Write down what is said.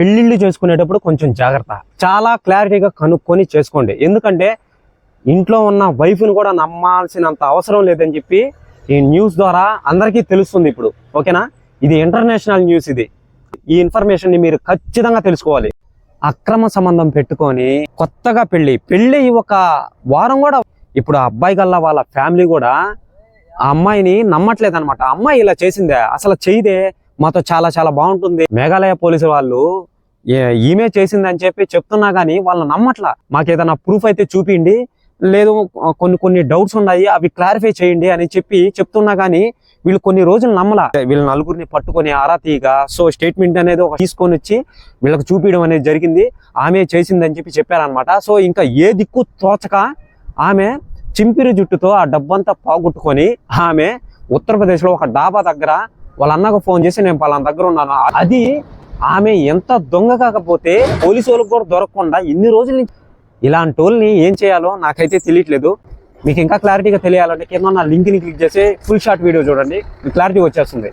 పెళ్ళిళ్ళు చేసుకునేటప్పుడు కొంచెం జాగ్రత్త. చాలా క్లారిటీగా కనుక్కొని చేసుకోండి. ఎందుకంటే ఇంట్లో ఉన్న వైఫ్ని కూడా నమ్మాల్సినంత అవసరం లేదని చెప్పి ఈ న్యూస్ ద్వారా అందరికీ తెలుస్తుంది ఇప్పుడు. ఓకేనా? ఇది ఇంటర్నేషనల్ న్యూస్ ఇది. ఈ ఇన్ఫర్మేషన్ని మీరు ఖచ్చితంగా తెలుసుకోవాలి. అక్రమ సంబంధం పెట్టుకొని కొత్తగా పెళ్ళి పెళ్ళి ఒక వారం కూడా ఇప్పుడు ఆ అబ్బాయి గల్లా వాళ్ళ ఫ్యామిలీ కూడా ఆ అమ్మాయిని నమ్మట్లేదు అనమాట అమ్మాయి ఇలా చేసిందే. అసలు చేయదే మాతో చాలా చాలా బాగుంటుంది. మేఘాలయ పోలీసు వాళ్ళు ఈమె చేసిందని చెప్పి చెప్తున్నా కానీ వాళ్ళని నమ్మట్లా. మాకు ఏదైనా ప్రూఫ్ అయితే చూపిండి లేదు కొన్ని కొన్ని డౌట్స్ ఉన్నాయి అవి క్లారిఫై చేయండి అని చెప్పి చెప్తున్నా కానీ వీళ్ళు కొన్ని రోజులు నమ్మలా. వీళ్ళ నలుగురిని పట్టుకొని ఆరాతీగా సో స్టేట్మెంట్ అనేది ఒక తీసుకొని వచ్చి వీళ్ళకి చూపించడం అనేది జరిగింది. ఆమె చేసిందని చెప్పి చెప్పారనమాట సో ఇంకా ఏ దిక్కు తోచక ఆమె చింపిరి జుట్టుతో ఆ డబ్బంతా పోగొట్టుకొని ఆమె ఉత్తరప్రదేశ్లో ఒక డాబా దగ్గర వాళ్ళ అన్నకు ఫోన్ చేసి నేను పలానా దగ్గర ఉన్నాను. అది ఆమె ఎంత దొంగ కాకపోతే పోలీసు వాళ్ళకి కూడా దొరకకుండా ఇన్ని రోజుల నుంచి ఇలాంటి వాళ్ళని ఏం చేయాలో నాకైతే తెలియట్లేదు. మీకు ఇంకా క్లారిటీగా తెలియాలంటే కింద ఉన్న లింక్ని క్లిక్ చేసి ఫుల్ షార్ట్ వీడియో చూడండి. మీకు క్లారిటీ వచ్చేస్తుంది.